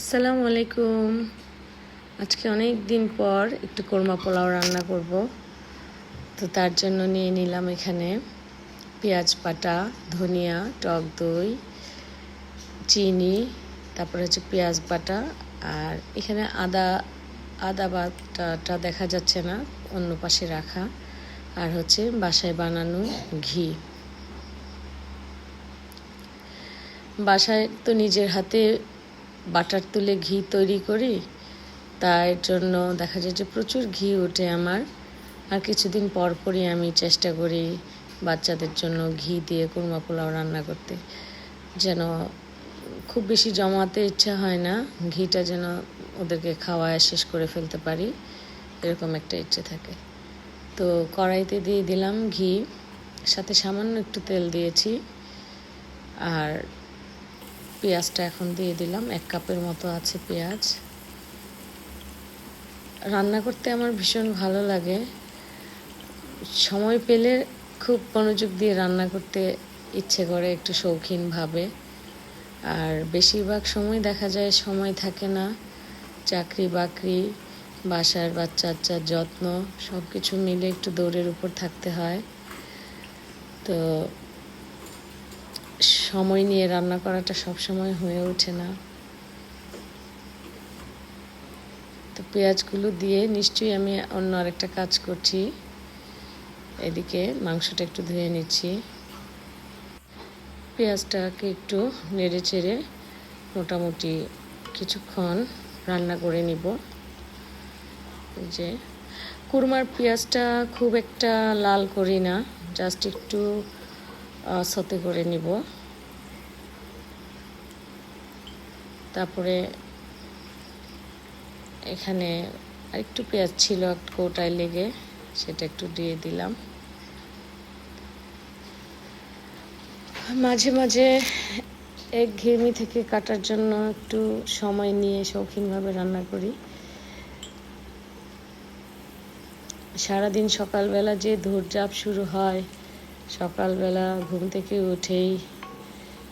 আসসালামু আলাইকুম। আজকে অনেক দিন পর একটু কোরমা পোলাও রান্না করব। তো তার জন্য নিয়ে নিলাম এখানে পেঁয়াজ পাটা ধনিয়া, টক দই, চিনি, তারপরে হচ্ছে পেঁয়াজ বাটা আর এখানে আদা আদা বাটাটা দেখা যাচ্ছে না, অন্য পাশে রাখা। আর হচ্ছে বাসায় বানানো ঘি। বাসায় তো নিজের হাতে বাটার তুলে ঘি তৈরি করি। তার জন্য দেখা যায় যে প্রচুর ঘি ওঠে আমার। আর কিছুদিন পর পরই আমি চেষ্টা করি বাচ্চাদের জন্য ঘি দিয়ে কুরমা পোলাও রান্না করতে। যেন খুব বেশি জমাতে ইচ্ছা হয় না, ঘিটা যেন ওদেরকে খাওয়ায় শেষ করে ফেলতে পারি, এরকম একটা ইচ্ছে থাকে। তো কড়াইতে দিয়ে দিলাম ঘি, সাথে সামান্য একটু তেল দিয়েছি। আর পেঁয়াজটা এখন দিয়ে দিলাম, এক কাপের মতো আছে পেঁয়াজ। রান্না করতে আমার ভীষণ ভালো লাগে। সময় পেলে খুব মনোযোগ দিয়ে রান্না করতে ইচ্ছে করে, একটু শৌখিনভাবে আর বেশিরভাগ সময় দেখা যায় সময় থাকে না। চাকরি বাকরি, বাসার বাচ্চা বাচ্চার যত্ন সব কিছু মিলে একটু দৌড়ের উপর থাকতে হয়। তো সময় নিয়ে রান্না করাটা সব সময় হয়ে ওঠে না। তো পেঁয়াজগুলো দিয়ে নিশ্চয়ই আমি অন্য আরেকটা কাজ করছি। এদিকে মাংসটা একটু ধুয়ে নিচ্ছি। পেঁয়াজটাকে একটু নেড়ে চেড়ে মোটামুটি কিছুক্ষণ রান্না করে নিব। যে কুরমার পেঁয়াজটা খুব একটা লাল করি না, জাস্ট একটু সতে করে নিব। তারপরে এখানে আরেকটু পেঁয়াজ ছিল কৌটায় লেগে সেটা একটু দিয়ে দিলাম। মাঝে মাঝে এক ঘেমি থেকে কাটার জন্য একটু সময় নিয়ে শৌখিনভাবে রান্না করি। সারাদিন সকালবেলা যে ধৈর্যাপ শুরু হয় সকালবেলা ঘুম থেকে উঠেই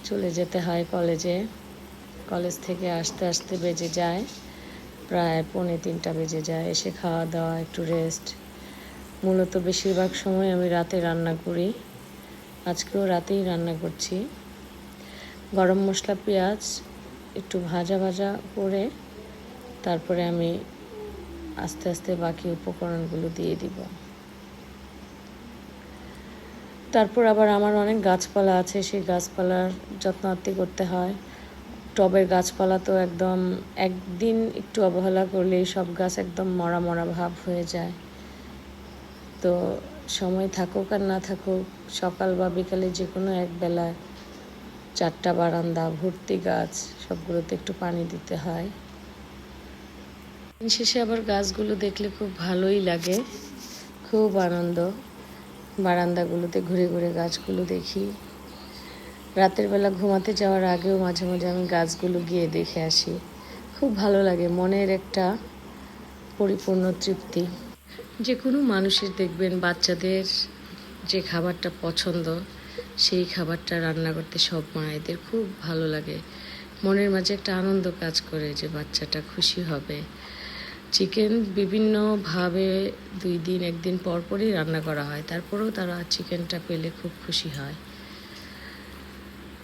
চলে যেতে হয় কলেজে। কলেজ থেকে আসতে আসতে বেজে যায়, প্রায় পৌনে তিনটা বেজে যায়। এসে খাওয়া দাওয়া, একটু রেস্ট মূলত বেশিরভাগ সময় আমি রাতে রান্না করি। আজকেও রাতেই রান্না করছি। গরম মশলা, পেঁয়াজ, একটু ভাজা ভাজা করে তারপরে আমি আস্তে আস্তে বাকি উপকরণগুলো দিয়ে দিব। তারপর আবার আমার অনেক গাছপালা আছে, সেই গাছপালার যত্নার্থী করতে হয়। টবের গাছপালা তো একদম একদিন একটু অবহেলা করলেই সব গাছ একদম মরা মরা ভাব হয়ে যায়। তো সময় থাকুক আর না থাকুক, সকাল বা বিকালে যে কোনো এক বেলায় চারটা বারান্দা, ভর্তি গাছ, সবগুলোতে একটু পানি দিতে হয়। দিন শেষে আবার গাছগুলো দেখলে খুব ভালোই লাগে, খুব আনন্দ। বারান্দাগুলোতে ঘুরে ঘুরে গাছগুলো দেখি। রাতের বেলা ঘুমাতে যাওয়ার আগেও মাঝে মাঝে আমি গাছগুলো গিয়ে দেখে আসি। খুব ভালো লাগে, মনের একটা পরিপূর্ণ তৃপ্তি। যে কোনো মানুষের দেখবেন বাচ্চাদের যে খাবারটা পছন্দ, সেই খাবারটা রান্না করতে সব মায়েদের খুব ভালো লাগে। মনের মাঝে একটা আনন্দ কাজ করে যে বাচ্চাটা খুশি হবে। চিকেন বিভিন্নভাবে দুই দিন, একদিন পর পরই রান্না করা হয়। তারপরেও তারা চিকেনটা পেলে খুব খুশি হয়।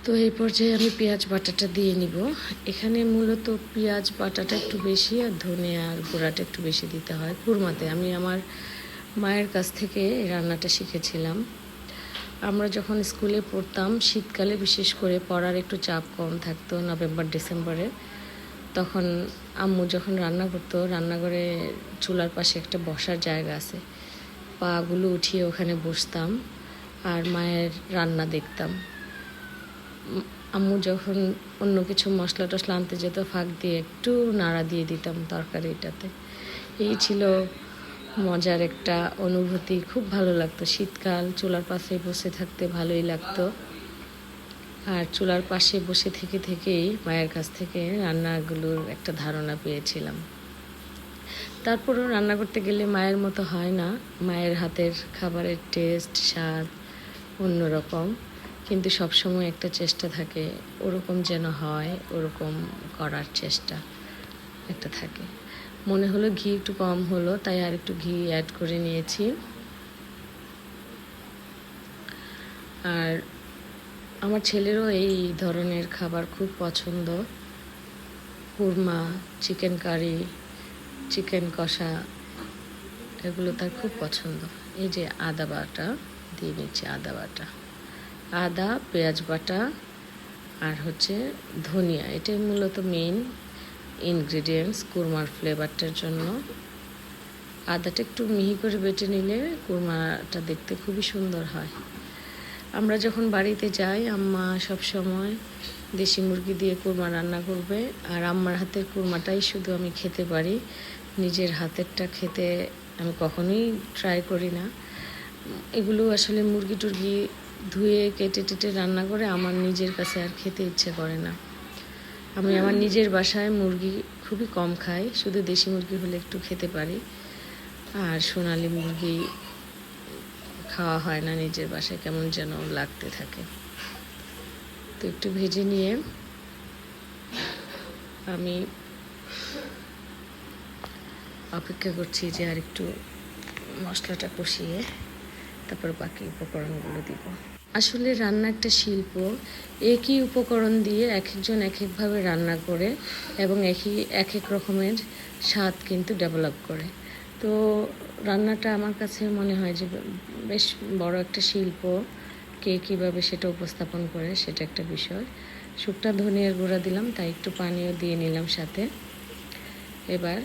তো এই পর্যায়ে আমি পেঁয়াজ বাটাটা দিয়ে নিব। এখানে মূলত পেঁয়াজ বাটাটা একটু বেশি আর ধনে আর গোড়াটা একটু বেশি দিতে হয় কুরমাতে। আমি আমার মায়ের কাছ থেকে রান্নাটা শিখেছিলাম। আমরা যখন স্কুলে পড়তাম, শীতকালে বিশেষ করে পড়ার একটু চাপ কম থাকতো নভেম্বর, ডিসেম্বরে। তখন আম্মু যখন রান্না করতো, রান্নাঘরে চুলার পাশে একটা বসার জায়গা আছে। পাগুলো উঠিয়ে ওখানে বসতাম আর মায়ের রান্না দেখতাম। আম্মু যখন অন্য কিছু মশলা টশলা আনতে যেত, ফাঁক দিয়ে একটু নাড়া দিয়ে দিতাম তরকারিটাতে। এই ছিল মজার একটা অনুভূতি। খুব ভালো লাগতো। শীতকাল, চুলার পাশে বসে থাকতে ভালোই লাগতো। আর চুলার পাশে বসে থেকে থেকেই মায়ের কাছ থেকে রান্নাগুলোর একটা ধারণা পেয়েছিলাম। তারপরেও রান্না করতে গেলে মায়ের মতো হয় না। মায়ের হাতের খাবারের টেস্ট স্বাদ অন্যরকম। কিন্তু সবসময় একটা চেষ্টা থাকে, ওরকম যেন হয়, ওরকম করার চেষ্টা একটা থাকে। মনে হলো ঘি একটু কম হলো, তাই আর একটু ঘি অ্যাড করে নিয়েছি। আর আমার ছেলেরও এই ধরনের খাবার খুব পছন্দ। কুরমা চিকেন কারি চিকেন কষা, এগুলো তার খুব পছন্দ। এই যে আদা বাটা, দিয়ে নিচ্ছি আদা বাটা। আদা, পেঁয়াজ বাটা আর হচ্ছে ধনিয়া। এটাই মূলত মেইন ইনগ্রিডিয়েন্টস কুরমার ফ্লেভারটার জন্য। আদাটা একটু মিহি করে বেটে নিলে কুরমাটা দেখতে খুবই সুন্দর হয়। আমরা যখন বাড়িতে যাই আম্মা সব সময় দেশি মুরগি দিয়ে কুরমা রান্না করবে। আর আম্মার হাতের কুরমাটাই শুধু আমি খেতে পারি। নিজের হাতেরটা খেতে আমি কখনোই ট্রাই করি না। এগুলো আসলে মুরগি টুরগি ধুয়ে কেটে টেটে রান্না করে আমার নিজের কাছে আর খেতে ইচ্ছে করে না। আমি আমার নিজের বাসায় মুরগি খুবই কম খাই। শুধু দেশি মুরগি হলে একটু খেতে পারি। আর সোনালি মুরগি খাওয়া হয় না, নিজের বাসায় কেমন যেন লাগতে থাকে। তো একটু ভেজে নিয়ে আমি অপেক্ষা করছি যে আর একটু মশলাটা কষিয়ে তারপর বাকি উপকরণগুলো দিব। আসলে রান্না একটা শিল্প, একই উপকরণ দিয়ে এক একজন এক একভাবে রান্না করে এবং একই এক এক রকমের স্বাদ কিন্তু ডেভেলপ করে। তো রান্নাটা আমার কাছে মনে হয় যে বেশ বড় একটা শিল্প। কে কীভাবে সেটা উপস্থাপন করে সেটা একটা বিষয়। শুকটা ধনিয়ার গুঁড়া দিলাম, তাই একটু পানিও দিয়ে নিলাম সাথে। এবার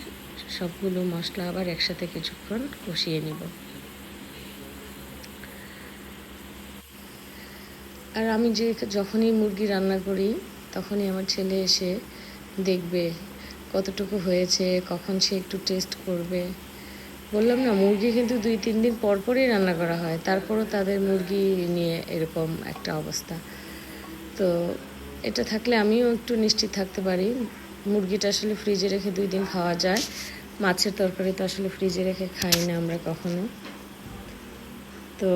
সবগুলো মশলা আবার একসাথে কিছুক্ষণ কষিয়ে নিব। আর আমি যে যখনই মুরগি রান্না করি, তখনই আমার ছেলে এসে দেখবে কতটুকু হয়েছে, কখন সে একটু টেস্ট করবে। বললাম না, মুরগি কিন্তু দুই, তিন দিন পর পরই রান্না করা হয়। তারপরও তাদের মুরগি নিয়ে এরকম একটা অবস্থা। তো এটা থাকলে আমিও একটু নিশ্চিত থাকতে পারি। মুরগিটা আসলে ফ্রিজে রেখে দুই দিন খাওয়া যায়। মাছের তরকারি তো আসলে ফ্রিজে রেখে খাই না আমরা কখনো। তো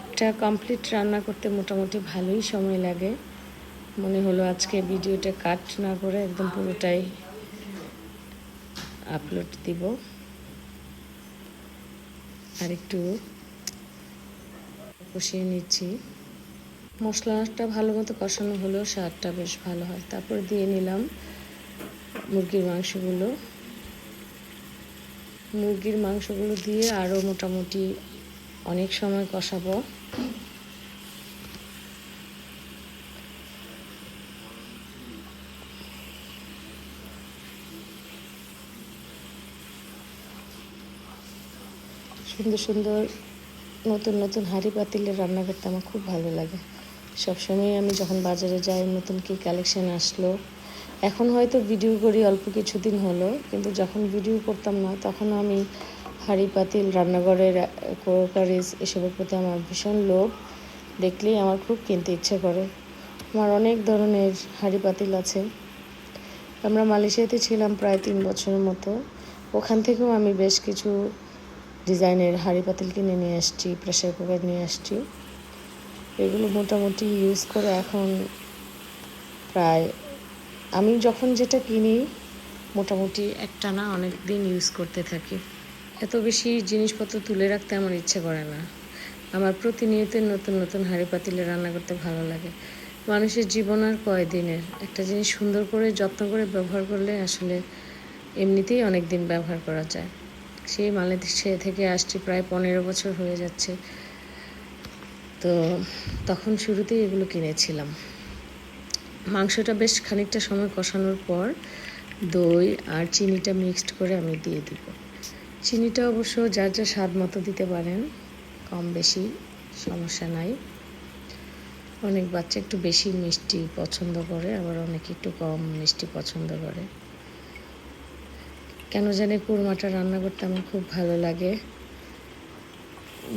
একটা কমপ্লিট রান্না করতে মোটামুটি ভালোই সময় লাগে। মনে হলো আজকে ভিডিওটা কাট না করে একদম পুরোটাই আপলোড দিব। আর একটু কষিয়ে নিচ্ছি। মশলাটা ভালো মতো কষানো হলেও স্বাদটা বেশ ভালো হয়। তারপর দিয়ে নিলাম মুরগির মাংসগুলো। মুরগির মাংসগুলো দিয়ে আরও মোটামুটি অনেক সময় কষাবো। সুন্দর সুন্দর নতুন নতুন হাঁড়ি পাতিলে রান্না করতে আমার খুব ভালো লাগে। সবসময় আমি যখন বাজারে যাই, নতুন কি কালেকশন আসলো। এখন হয়তো ভিডিও করি, অল্প কিছুদিন হলো, কিন্তু যখন ভিডিও করতাম না, তখন আমি হাঁড়ি পাতিল, রান্নাঘরের কোকারিজ এসবের প্রতি আমার ভীষণ লোভ। দেখলেই আমার খুব কিনতে ইচ্ছে করে। আমার অনেক ধরনের হাঁড়ি পাতিল আছে। আমরা মালয়েশিয়াতে ছিলাম প্রায় তিন বছরের মতো। ওখান থেকেও আমি বেশ কিছু ডিজাইনের হাঁড়ি পাতিল কিনে নিয়ে আসছি প্রেশার কুকার নিয়ে আসছি। এগুলো মোটামুটি ইউজ করে এখন প্রায় আমি যখন যেটা কিনি, মোটামুটি একটা না অনেক দিন ইউজ করতে থাকি। এত বেশি জিনিসপত্র তুলে রাখতে আমার ইচ্ছে করে না। আমার প্রতিনিয়ত নতুন নতুন হাঁড়ি পাতিলে রান্না করতে ভালো লাগে। মানুষের জীবন আর কয়দিনের? একটা জিনিস সুন্দর করে, যত্ন করে ব্যবহার করলে আসলে এমনিতেই অনেক দিন ব্যবহার করা যায়। সেই মালয়েশিয়া থেকে আসছি, প্রায় পনেরো বছর হয়ে যাচ্ছে। তো তখন শুরুতেই এগুলো কিনেছিলাম। মাংসটা বেশ খানিকটা সময় কষানোর পর দই আর চিনিটা মিক্সড করে আমি দিয়ে দিব। চিনিটা অবশ্য যার যা স্বাদ মতো দিতে পারেন, কম বেশি সমস্যা নাই। অনেক বাচ্চা একটু বেশি মিষ্টি পছন্দ করে, আবার অনেক একটু কম মিষ্টি পছন্দ করে। কেন জানি কুরমাটা রান্না করতে আমার খুব ভালো লাগে।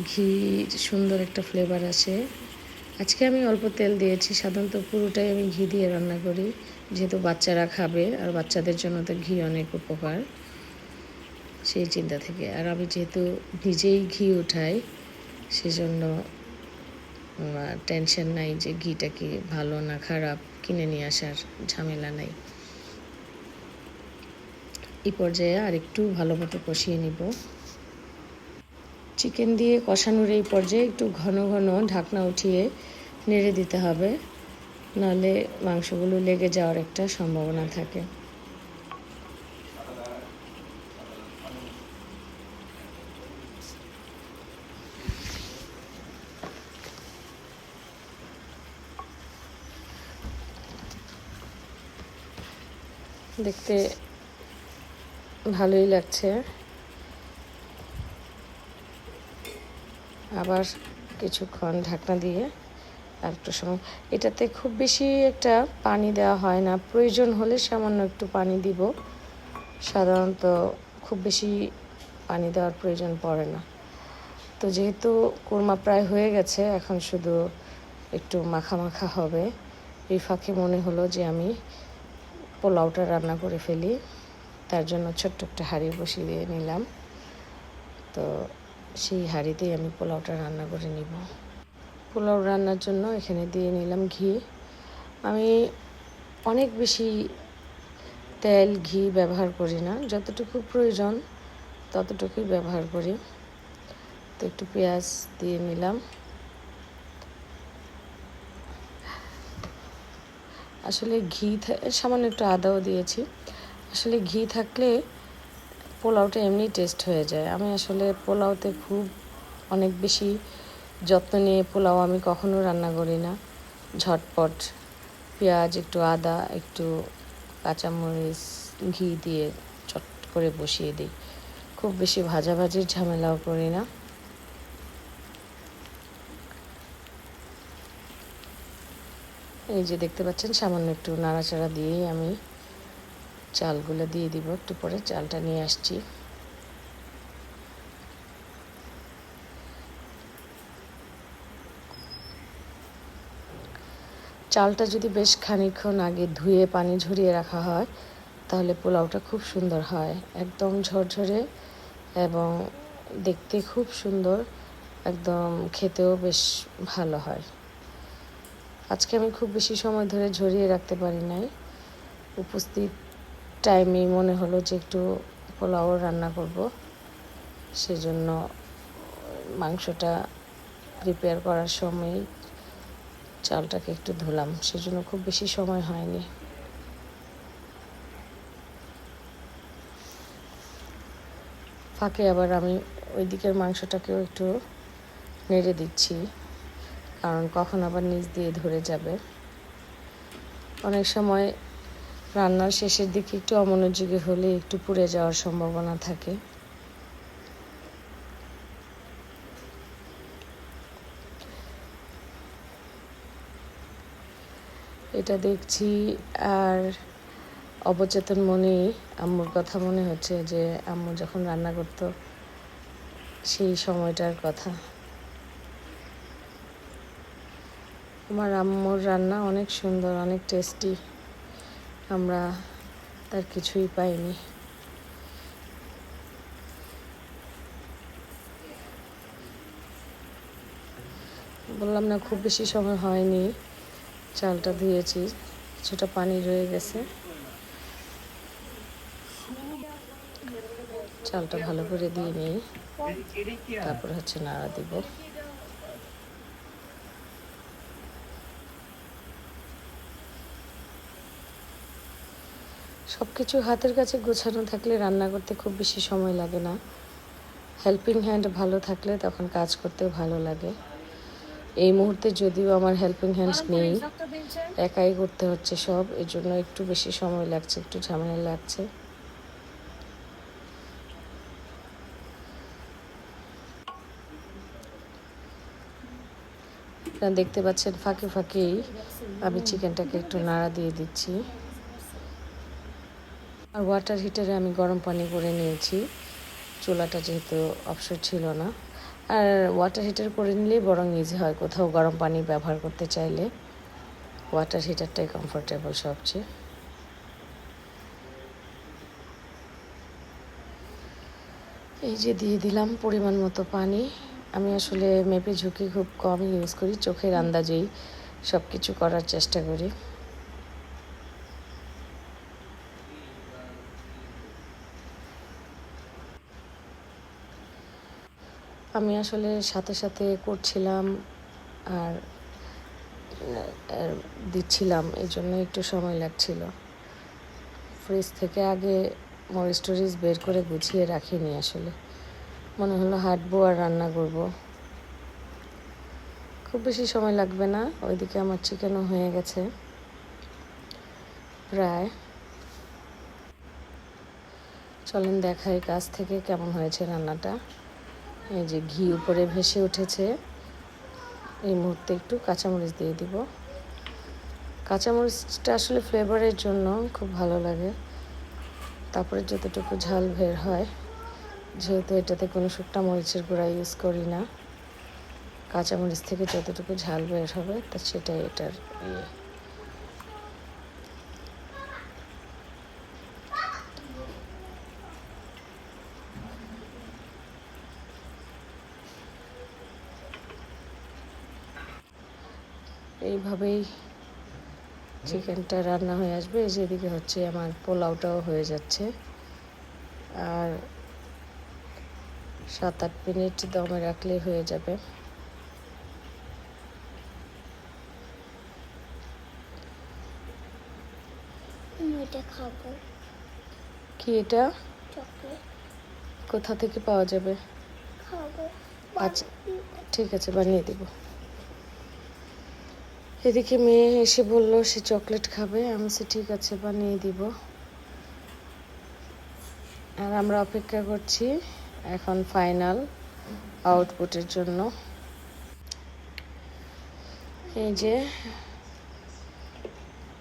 ঘি সুন্দর একটা ফ্লেভার আছে। আজকে আমি অল্প তেল দিয়েছি, সাধারণত পুরোটাই আমি ঘি দিয়ে রান্না করি। যেহেতু বাচ্চারা খাবে, আর বাচ্চাদের জন্য তো ঘি অনেক উপকার। সেই চিন্তা থেকে। আর আমি যেহেতু নিজেই ঘি উঠাই, সেজন্য টেনশন নাই যে ঘিটা কি ভালো না খারাপ, কিনে নিয়ে আসার ঝামেলা নাই। এই পর্যায়ে আর একটু ভালো মতো কষিয়ে নিব। চিকেন দিয়ে কষানোর এই পর্যায়ে একটু ঘন ঘন ঢাকনা উঠিয়ে নেড়ে দিতে হবে, নাহলে মাংসগুলো লেগে যাওয়ার একটা সম্ভাবনা থাকে। দেখতে ভালোই লাগছে। আবার কিছুক্ষণ ঢাকনা দিয়ে আর একটু সময়। এটাতে খুব বেশি একটা পানি দেওয়া হয় না। প্রয়োজন হলে সামান্য একটু পানি দিব। সাধারণত খুব বেশি পানি দেওয়ার প্রয়োজন পড়ে না। তো যেহেতু কোরমা প্রায় হয়ে গেছে, এখন শুধু একটু মাখা মাখা হবে। এই ফাঁকে মনে হলো যে আমি পোলাওটা রান্না করে ফেলি। তার জন্য ছোট্ট একটা হাঁড়ি বসিয়ে দিয়ে নিলাম। তো সেই হাঁড়িতেই আমি পোলাওটা রান্না করে নিব। পোলাও রান্নার জন্য এখানে দিয়ে নিলাম ঘি। আমি অনেক বেশি তেল, ঘি ব্যবহার করি না। যতটুকু প্রয়োজন ততটুকুই ব্যবহার করি। তো একটু পেঁয়াজ দিয়ে নিলাম। আসলে ঘি সামান্য একটু আদাও দিয়েছি। আসলে ঘি থাকলে পোলাওটা এমনি টেস্ট হয়ে যায়। আমি আসলে পোলাওতে খুব অনেক বেশি যত্ন নিয়ে পোলাও আমি কখনো রান্না করি না। ঝটপট পেঁয়াজ, একটু আদা, একটু কাঁচামরিচ, ঘি দিয়ে চট করে বসিয়ে দিই। খুব বেশি ভাজাভাজির ঝামেলাও করি না। এই যে দেখতে পাচ্ছেন, সামান্য একটু নাড়াচাড়া দিয়েই আমি চালগুলো দিয়ে দিব একটু পরে, চালটা নিয়ে আসছি। চালটা যদি বেশ খানিক্ষণ আগে ধুয়ে পানি ঝরিয়ে রাখা হয়, তাহলে পোলাওটা খুব সুন্দর হয়। একদম ঝরঝরে এবং দেখতে খুব সুন্দর, একদম খেতেও বেশ ভালো হয়। আজকে আমি খুব বেশি সময় ধরে ঝরিয়ে রাখতে পারি নাই। উপস্থিত টাইমেই মনে হলো যে একটু পোলাও রান্না করব। সেজন্য মাংসটা প্রিপেয়ার করার সময় চালটাকে একটু ধুলাম। সেজন্য খুব বেশি সময় হয়নি। ফাঁকে আবার আমি ওই দিকের মাংসটাকেও একটু নেড়ে দিচ্ছি। কারণ কখন আবার নিচ দিয়ে ধরে যাবে। অনেক সময় রান্নার শেষের দিকে একটু অমনোযোগী হলে একটু পুড়ে যাওয়ার সম্ভাবনা থাকে। এটা দেখছি আর অবচেতন মনেই আম্মুর কথা মনে হচ্ছে যে আম্মু যখন রান্না করতো, সেই সময়টার কথা। আমার আম্মুর রান্না অনেক সুন্দর, অনেক টেস্টি আমরা তার কিছুই পাইনি। বললাম না, খুব বেশি সময় হয়নি। চালটা ধুয়েছি, কিছুটা পানি রয়ে গেছে। চালটা ভালো করে দিয়ে নিই। তারপর হচ্ছে নাড়া দিব। সব কিছু হাতের কাছে গোছানো থাকলে রান্না করতে খুব বেশি সময় লাগে না। হেল্পিং হ্যান্ড ভালো থাকলে তখন কাজ করতেও ভালো লাগে। এই মুহূর্তে যদিও আমার হেল্পিং হ্যান্ডস নেই একাই করতে হচ্ছে সব এর জন্য একটু বেশি সময় লাগছে একটু ঝামেলা লাগছে। আপনারা দেখতে পাচ্ছেন ফাঁকে ফাঁকেই আমি চিকেনটাকে একটু নাড়া দিয়ে দিচ্ছি। আর ওয়াটার হিটারে আমি গরম পানি করে নিয়েছি। চুলাটা যেহেতু অপশন ছিল না। আর ওয়াটার হিটার করে নিলেই বরং ইজি হয় কোথাও গরম পানি ব্যবহার করতে চাইলে। ওয়াটার হিটারটাই কমফোর্টেবল সবচেয়ে। এই যে দিয়ে দিলাম পরিমাণ মতো পানি। আমি আসলে মেপে ঝুঁকি খুব কম ইউজ করি চোখের আন্দাজেই সব কিছু করার চেষ্টা করি। আমি আসলে সাথে সাথে করছিলাম আর দিচ্ছিলাম, এই জন্য একটু সময় লাগছিল। ফ্রিজ থেকে আগে মরিচ বের করে গুছিয়ে রাখিনি আসলে। মনে হলো হাঁটবো আর রান্না করব। খুব বেশি সময় লাগবে না, ওইদিকে আমার চিকেনও হয়ে গেছে। প্রায়। চলেন দেখাই কাছ থেকে কেমন হয়েছে রান্নাটা। এই যে ঘি উপরে ভেসে উঠেছে, এই মুহূর্তে একটু কাঁচামরিচ দিয়ে দিব। কাঁচামরিচটা আসলে ফ্লেভারের জন্য খুব ভালো লাগে। তারপরে যতটুকু ঝাল বের হয়, যেহেতু এটাতে কোনো শুকনা মরিচের গুঁড়া ইউজ করি না, কাঁচামরিচ থেকে যতটুকু ঝাল বের হবে, তা সেটাই এটার ইয়ে। এইভাবেই চিকেনটা রান্না হয়ে আসবে। যেদিকে হচ্ছে আমার পোলাওটাও হয়ে যাচ্ছে। আর সাত আট মিনিট দমে রাখলেই হয়ে যাবে। এটা খাব। কি এটা? কোথা থেকে পাওয়া যাবে? আচ্ছা ঠিক আছে বানিয়ে দিব। এদিকে মেয়ে এসে বলল, সে চকলেট খাবে। আমি সে ঠিক আছে, বানিয়ে দিব। আর আমরা অপেক্ষা করছি এখন ফাইনাল আউটপুটের জন্য। এই যে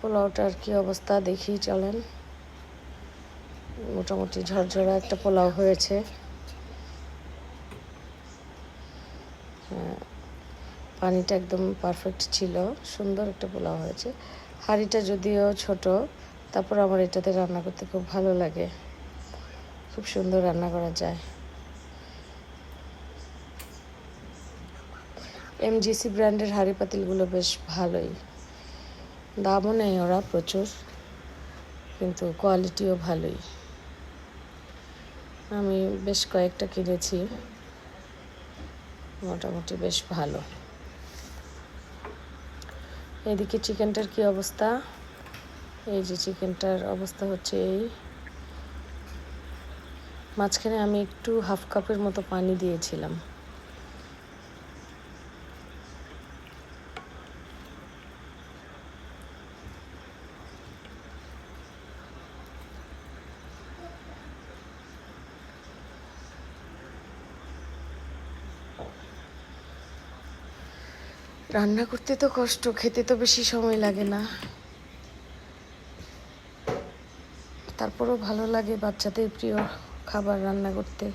পোলাওটার কি অবস্থা, দেখি চলেন। মোটামুটি ঝরঝরা একটা পোলাও হয়েছে। পানিটা একদম পারফেক্ট ছিল। সুন্দর একটা পোলাও হয়েছে। হাঁড়িটা যদিও ছোট, তারপর আমার এটাতে রান্না করতে খুব ভালো লাগে। খুব সুন্দর রান্না করা যায়। এমজিসি ব্র্যান্ডের হাঁড়ি পাতিলগুলো বেশ ভালোই। দামও নেই ওরা প্রচুর, কিন্তু কোয়ালিটিও ভালোই। আমি বেশ কয়েকটা কিনেছি। মোটামুটি বেশ ভালো। এদিকে চিকেনটার কি অবস্থা? এই যে চিকেনটার অবস্থা হচ্ছে এই। মাঝখানে আমি একটু হাফ কাপের মতো পানি দিয়েছিলাম। রান্না করতে তো কষ্ট, খেতে তো বেশি সময় লাগে না। তারপরও ভালো লাগে বাচ্চাদের প্রিয় খাবার রান্না করতে।